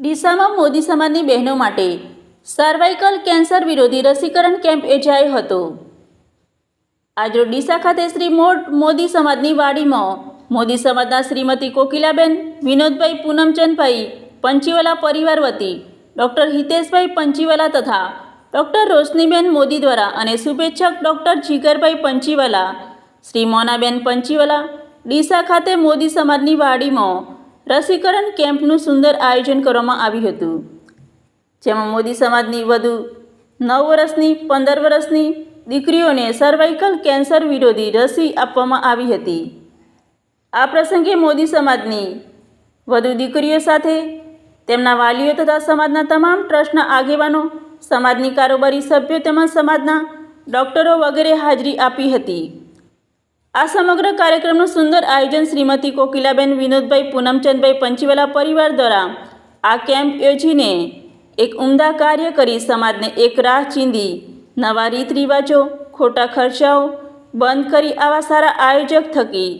ડીસામાં મોદી સમાજની બહેનો માટે સર્વાઇકલ કેન્સર વિરોધી રસીકરણ કેમ્પ યોજાયો હતો. આજરોજ ડીસા ખાતે શ્રી મોદી સમાજની વાડીમાં મોદી સમાજના શ્રીમતી કોકિલાબેન, વિનોદભાઈ પૂનમચંદભાઈ, પંચીવાલા પરિવાર વતી ડૉક્ટર હિતેશભાઈ પંચીવાલા તથા ડૉક્ટર રોશનીબેન મોદી દ્વારા અને શુભેચ્છક ડૉક્ટર જીગરભાઈ પંચીવાલા, શ્રી મોનાબેન પંચીવાલા ડીસા ખાતે મોદી સમાજની વાડીમાં રસીકરણ કેમ્પનું સુંદર આયોજન કરવામાં આવ્યું હતું. જેમાં મોદી સમાજની વધુ નવ વર્ષની, પંદર વર્ષની દીકરીઓને સર્વાઇકલ કેન્સર વિરોધી રસી આપવામાં આવી હતી. આ પ્રસંગે મોદી સમાજની વધુ દીકરીઓ સાથે તેમના વાલીઓ તથા સમાજના તમામ ટ્રસ્ટના આગેવાનો, સમાજની કારોબારી સભ્યો તેમજ સમાજના ડૉક્ટરો વગેરે હાજરી આપી હતી. આ સમગ્ર કાર્યક્રમનું સુંદર આયોજન શ્રીમતી કોકિલાબેન વિનોદભાઈ, પૂનમચંદભાઈ, પંચીવાલા પરિવાર દ્વારા આ કેમ્પ યોજીને એક ઉમદા કાર્ય કરી સમાજને એક રાહ ચીંધી. નવા રીત રિવાજો, ખોટા ખર્ચાઓ બંધ કરી આવા સારા આયોજક થકી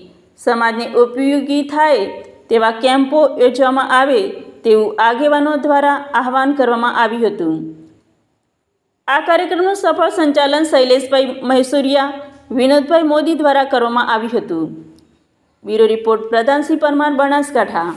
સમાજને ઉપયોગી થાય તેવા કેમ્પો યોજવામાં આવે તેવું આગેવાનો દ્વારા આહવાન કરવામાં આવ્યું હતું. આ કાર્યક્રમનું સફળ સંચાલન શૈલેષભાઈ મહેસુરિયા વિનોદભાઈ મોદી દ્વારા કરવામાં આવ્યું હતું. Bureau report Pradhansinh Parmar Banaskantha.